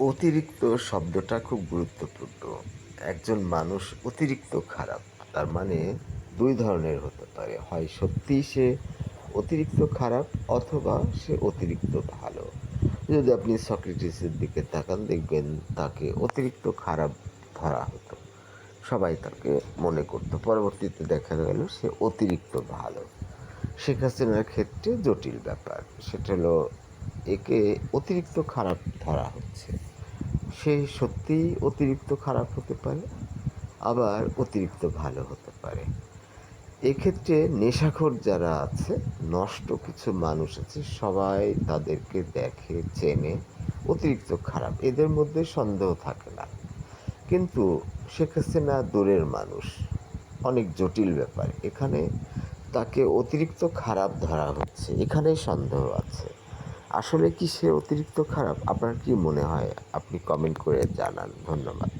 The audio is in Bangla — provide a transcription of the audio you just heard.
অতিরিক্ত শব্দটা খুব গুরুত্বপূর্ণ। একজন মানুষ অতিরিক্ত খারাপ, তার মানে দুই ধরনের হতে পারে। হয় সত্যিই সে অতিরিক্ত খারাপ অথবা সে অতিরিক্ত ভালো। যদি আপনি সক্রেটিসের দিকে তাকান, দেখবেন তাকে অতিরিক্ত খারাপ ধরা হতো। সবাই তাকে মনে করতো। পরবর্তীতে দেখা গেল সে অতিরিক্ত ভালো। শেখ হাসিনার ক্ষেত্রে জটিল ব্যাপার। সেটা হলো, একে অতিরিক্ত খারাপ ধরা হচ্ছে। সে সত্যিই অতিরিক্ত খারাপ হতে পারে, আবার অতিরিক্ত ভালো হতে পারে। এক্ষেত্রে নেশাখোর যারা আছে, নষ্ট কিছু মানুষ আছে, সবাই তাদেরকে দেখে, চেনে, অতিরিক্ত খারাপ। এদের মধ্যে সন্দেহ থাকে না। কিন্তু শেখ হাসিনা দূরের মানুষ, অনেক জটিল ব্যাপার। এখানে তাকে অতিরিক্ত খারাপ ধরা হচ্ছে, এখানেই সন্দেহ আছে। আসলে কি সে অতিরিক্ত খারাপ? আপনার কি মনে হয়? আপনি কমেন্ট করে জানান। ধন্যবাদ।